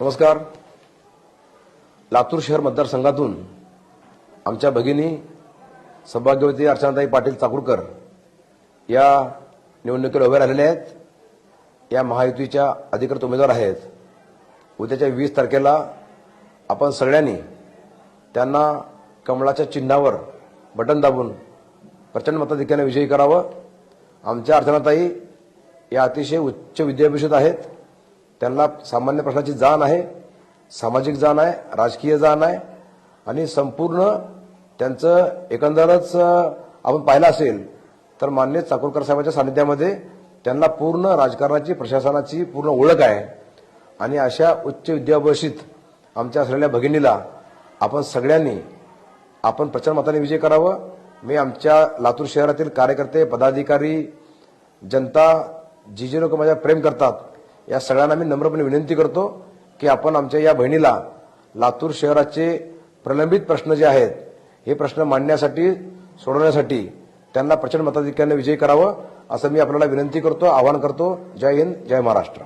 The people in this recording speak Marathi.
नमस्कार. लातूर शहर मतदारसंघातून आमच्या भगिनी सौभाग्यवती अर्चनाताई पाटील चाकूरकर या निवडणुकीला उभ्या राहिलेल्या आहेत. या महायुतीच्या अधिकृत उमेदवार आहेत. उद्याच्या वीस तारखेला आपण सगळ्यांनी त्यांना कमळाच्या चिन्हावर बटन दाबून प्रचंड मताधिक्याने विजयी करावं. आमच्या अर्चनाताई या अतिशय उच्च विद्याभूषित आहेत. त्यांना सामान्य प्रश्नाची जाण आहे सामाजिक जाण आहे राजकीय जाण आहे आणि संपूर्ण त्यांचं एकंदरच आपण पाहिलं असेल तर मान्य चाकूरकर साहेबांच्या सानिध्यामध्ये त्यांना पूर्ण राजकारणाची प्रशासनाची पूर्ण ओळख आहे. आणि अशा उच्च विद्याभूषित आमच्या असलेल्या भगिनीला आपण सगळ्यांनी आपण प्रचंड मताने विजय करावं. मी आमच्या लातूर शहरातील कार्यकर्ते पदाधिकारी जनता जी जी लोक माझ्या प्रेम करतात या सगळ्यांना मी नम्रपणे विनंती करतो की आपण आमच्या या बहिणीला लातूर शहराचे प्रलंबित प्रश्न जे आहेत हे प्रश्न मांडण्यासाठी सोडवण्यासाठी त्यांना प्रचंड मताधिक्याने विजयी करावं असं मी आपल्याला विनंती करतो आवाहन करतो. जय हिंद जय महाराष्ट्र.